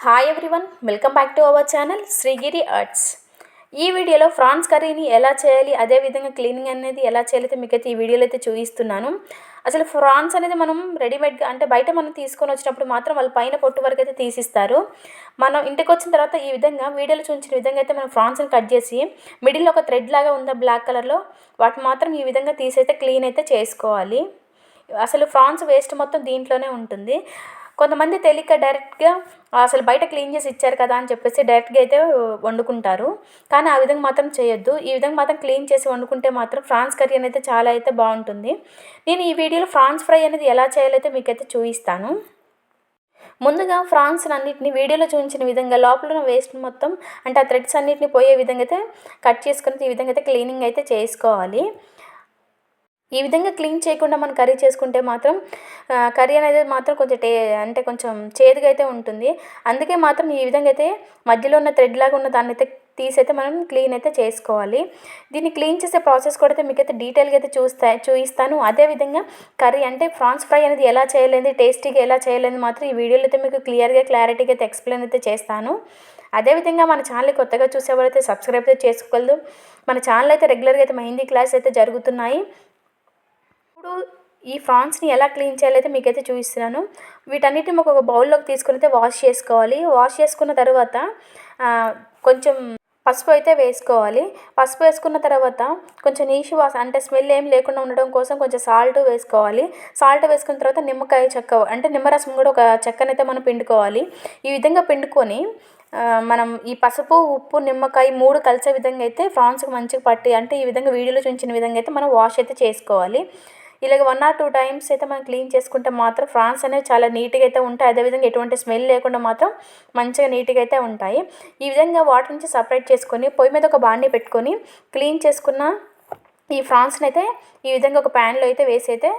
Hi everyone welcome back to our channel Srigiri arts ఈ వీడియోలో France కర్రీని ఎలా చేయాలి అదేవిధంగా క్లీనింగ్ అనేది ఎలా చేయాలి మీకైతే ఈ వీడియోలో అయితే చూపిస్తున్నాను. అసలు ఫ్రాన్స్ అనేది మనం రెడీమేడ్గా అంటే బయట మనం తీసుకొని వచ్చినప్పుడు మాత్రం వాళ్ళ పైన పొట్టు వరకు అయితే తీసిస్తారు. మనం ఇంటికి వచ్చిన తర్వాత ఈ విధంగా వీడియోలో చూపించిన విధంగా అయితే మనం ఫ్రాన్స్ని కట్ చేసి మిడిల్లో ఒక థ్రెడ్ లాగా ఉందా బ్లాక్ కలర్లో వాటిని మాత్రం ఈ విధంగా తీసి అయితే క్లీన్ అయితే చేసుకోవాలి. అసలు ఫ్రాన్స్ వేస్ట్ మొత్తం దీంట్లోనే ఉంటుంది. కొంతమంది తెలియక డైరెక్ట్గా అసలు బయట క్లీన్ చేసి ఇచ్చారు కదా అని చెప్పేసి డైరెక్ట్గా అయితే వండుకుంటారు. కానీ ఆ విధంగా మాత్రం చేయొద్దు. ఈ విధంగా మాత్రం క్లీన్ చేసి వండుకుంటే మాత్రం ఫ్రాన్స్ కర్రీ అనేది చాలా అయితే బాగుంటుంది. నేను ఈ వీడియోలో ఫ్రాన్స్ ఫ్రై అనేది ఎలా చేయాలైతే మీకైతే చూపిస్తాను. ముందుగా ఫ్రాన్స్ అన్నిటిని వీడియోలో చూపించిన విధంగా లోపల ఉన్న వేస్ట్ మొత్తం అంటే ఆ థ్రెడ్స్ అన్నిటిని పోయే విధంగా అయితే కట్ చేసుకుని ఈ విధంగా అయితే క్లీనింగ్ అయితే చేసుకోవాలి. ఈ విధంగా క్లీన్ చేయకుండా మనం కర్రీ చేసుకుంటే మాత్రం కర్రీ అనేది మాత్రం కొంచెం టే అంటే కొంచెం చేదుగా అయితే ఉంటుంది. అందుకే మాత్రం ఈ విధంగా అయితే మధ్యలో ఉన్న థ్రెడ్ లాగా ఉన్న దాన్ని అయితే తీసైతే మనం క్లీన్ అయితే చేసుకోవాలి. దీన్ని క్లీన్ చేసే ప్రాసెస్ కూడా అయితే మీకైతే డీటెయిల్గా అయితే చూస్తా చూపిస్తాను అదేవిధంగా కర్రీ అంటే ఫ్రాన్స్ ఫ్రై అనేది ఎలా చేయలేదు టేస్టీగా ఎలా చేయలేదు మాత్రం ఈ వీడియోలో అయితే మీకు క్లియర్గా క్లారిటీగా అయితే ఎక్స్ప్లెయిన్ అయితే చేస్తాను. అదేవిధంగా మన ఛానల్ కొత్తగా చూసేవారైతే సబ్స్క్రైబ్ అయితే చేసుకోగలదు మన ఛానల్ అయితే రెగ్యులర్గా అయితే మెహందీ క్లాస్ అయితే జరుగుతున్నాయి. ఇప్పుడు ఈ ఫ్రాన్స్ని ఎలా క్లీన్ చేయాలైతే మీకైతే చూపిస్తున్నాను. వీటన్నిటిని ఒక బౌల్లోకి తీసుకుని అయితే వాష్ చేసుకోవాలి. వాష్ చేసుకున్న తర్వాత కొంచెం పసుపు అయితే వేసుకోవాలి. పసుపు వేసుకున్న తర్వాత కొంచెం నీషు వాస అంటే స్మెల్ ఏం లేకుండా ఉండడం కోసం కొంచెం సాల్ట్ వేసుకోవాలి. సాల్ట్ వేసుకున్న తర్వాత నిమ్మకాయ చెక్క అంటే నిమ్మరసం కూడా ఒక చెక్కనైతే మనం పిండుకోవాలి. ఈ విధంగా పిండుకొని మనం ఈ పసుపు ఉప్పు నిమ్మకాయ మూడు కలిసే విధంగా అయితే ఫ్రాన్స్కి మంచిగా పట్టి అంటే ఈ విధంగా వీడియోలో చూపించిన విధంగా అయితే మనం వాష్ అయితే చేసుకోవాలి. ఇలాగ వన్ ఆర్ టూ టైమ్స్ అయితే మనం క్లీన్ చేసుకుంటే మాత్రం ఫ్రాన్స్ అనేవి చాలా నీట్గా అయితే ఉంటాయి. అదేవిధంగా ఎటువంటి స్మెల్ లేకుండా మాత్రం మంచిగా నీట్గా అయితే ఉంటాయి. ఈ విధంగా వాటర్ నుంచి సపరేట్ చేసుకొని పొయ్యి మీద ఒక బాండి పెట్టుకొని క్లీన్ చేసుకున్న ఈ ఫ్రాన్స్ని అయితే ఈ విధంగా ఒక ప్యాన్లో అయితే వేసి అయితే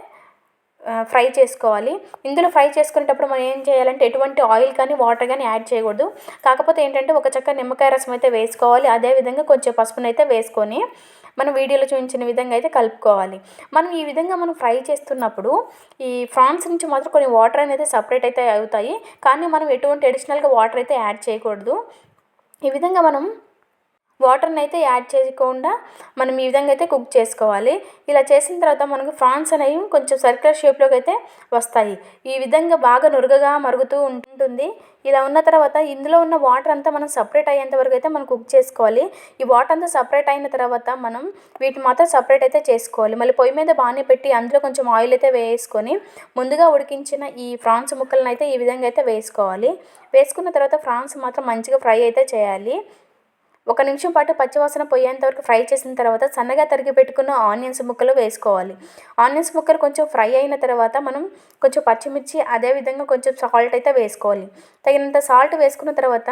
ఫ్రై చేసుకోవాలి. ఇందులో ఫ్రై చేసుకునేటప్పుడు మనం ఏం చేయాలంటే ఎటువంటి ఆయిల్ కానీ వాటర్ కానీ యాడ్ చేయకూడదు. కాకపోతే ఏంటంటే ఒక చక్క నిమ్మకాయ రసం అయితే వేసుకోవాలి. అదేవిధంగా కొంచెం పసుపునైతే వేసుకొని మనం వీడియోలో చూపించిన విధంగా అయితే కలుపుకోవాలి. మనం ఈ విధంగా మనం ఫ్రై చేస్తున్నప్పుడు ఈ ఫ్రాన్స్ నుంచి మాత్రం కొన్ని వాటర్ అనేది సపరేట్ అయితే అవుతాయి. కానీ మనం ఎటువంటి అడిషనల్గా వాటర్ అయితే యాడ్ చేయకూడదు. ఈ విధంగా మనం వాటర్ని అయితే యాడ్ చేయకుండా మనం ఈ విధంగా అయితే కుక్ చేసుకోవాలి. ఇలా చేసిన తర్వాత మనకు ఫ్రాన్స్ అనేవి కొంచెం సర్కిల్ షేప్లోకి అయితే వస్తాయి. ఈ విధంగా బాగా నురుగగా మరుగుతూ ఉంటుంది. ఇలా ఉన్న తర్వాత ఇందులో ఉన్న వాటర్ అంతా మనం సపరేట్ అయ్యేంత వరకు అయితే మనం కుక్ చేసుకోవాలి. ఈ వాటర్ అంతా సపరేట్ అయిన తర్వాత మనం వీటిని మాత్రం సపరేట్ అయితే చేసుకోవాలి. మళ్ళీ పొయ్యి మీద బాగానే పెట్టి అందులో కొంచెం ఆయిల్ అయితే వేసుకొని ముందుగా ఉడికించిన ఈ ఫ్రాన్స్ ముక్కలను అయితే ఈ విధంగా అయితే వేసుకోవాలి. వేసుకున్న తర్వాత ఫ్రాన్స్ మాత్రం మంచిగా ఫ్రై అయితే చేయాలి. ఒక నిమిషం పాటు పచ్చివాసన పోయేంత వరకు ఫ్రై చేసిన తర్వాత సన్నగా తరిగి పెట్టుకున్న ఆనియన్స్ ముక్కలు వేసుకోవాలి. ఆనియన్స్ ముక్కలు కొంచెం ఫ్రై అయిన తర్వాత మనం కొంచెం పచ్చిమిర్చి అదేవిధంగా కొంచెం సాల్ట్ అయితే వేసుకోవాలి. తగినంత సాల్ట్ వేసుకున్న తర్వాత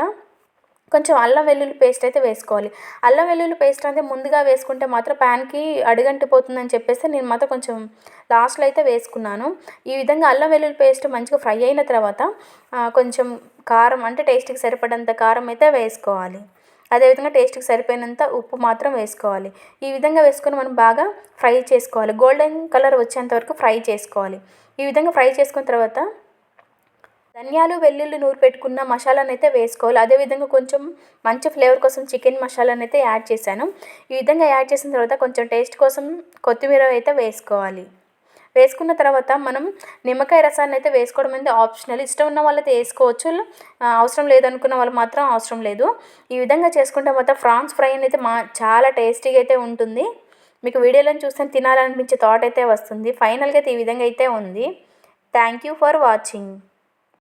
కొంచెం అల్లం వెల్లుల్లి పేస్ట్ అయితే వేసుకోవాలి. అల్లం వెల్లుల్లి పేస్ట్ అంటే ముందుగా వేసుకుంటే మాత్రం ప్యాన్కి అడుగంటిపోతుందని చెప్పేసి నేను మాత్రం కొంచెం లాస్ట్లో అయితే వేసుకున్నాను. ఈ విధంగా అల్లం వెల్లుల్లి పేస్ట్ మంచిగా ఫ్రై అయిన తర్వాత కొంచెం కారం అంటే టేస్ట్కి సరిపడంత కారం అయితే వేసుకోవాలి. అదేవిధంగా టేస్ట్కి సరిపోయినంత ఉప్పు మాత్రం వేసుకోవాలి. ఈ విధంగా వేసుకొని మనం బాగా ఫ్రై చేసుకోవాలి. గోల్డెన్ కలర్ వచ్చేంత వరకు ఫ్రై చేసుకోవాలి. ఈ విధంగా ఫ్రై చేసుకున్న తర్వాత ధనియాలు వెల్లుల్లి నూరు పెట్టుకున్న మసాలాను అయితే వేసుకోవాలి. అదేవిధంగా కొంచెం మంచి ఫ్లేవర్ కోసం చికెన్ మసాలాను అయితే యాడ్ చేశాను. ఈ విధంగా యాడ్ చేసిన తర్వాత కొంచెం టేస్ట్ కోసం కొత్తిమీర అయితే వేసుకోవాలి. వేసుకున్న తర్వాత మనం నిమ్మకాయ రసాన్ని అయితే వేసుకోవడం అనేది ఆప్షనల్. ఇష్టం ఉన్న వాళ్ళైతే వేసుకోవచ్చు. అవసరం లేదనుకున్న వాళ్ళు మాత్రం అవసరం లేదు. ఈ విధంగా చేసుకుంటే మాత్రం ఫ్రాన్స్ ఫ్రై అయితే మా చాలా టేస్టీగా అయితే ఉంటుంది. మీకు వీడియోలో చూస్తే తినాలనిపించే థాట్ అయితే వస్తుంది. ఫైనల్గా అయితే ఈ విధంగా అయితే ఉంది. Thank you for watching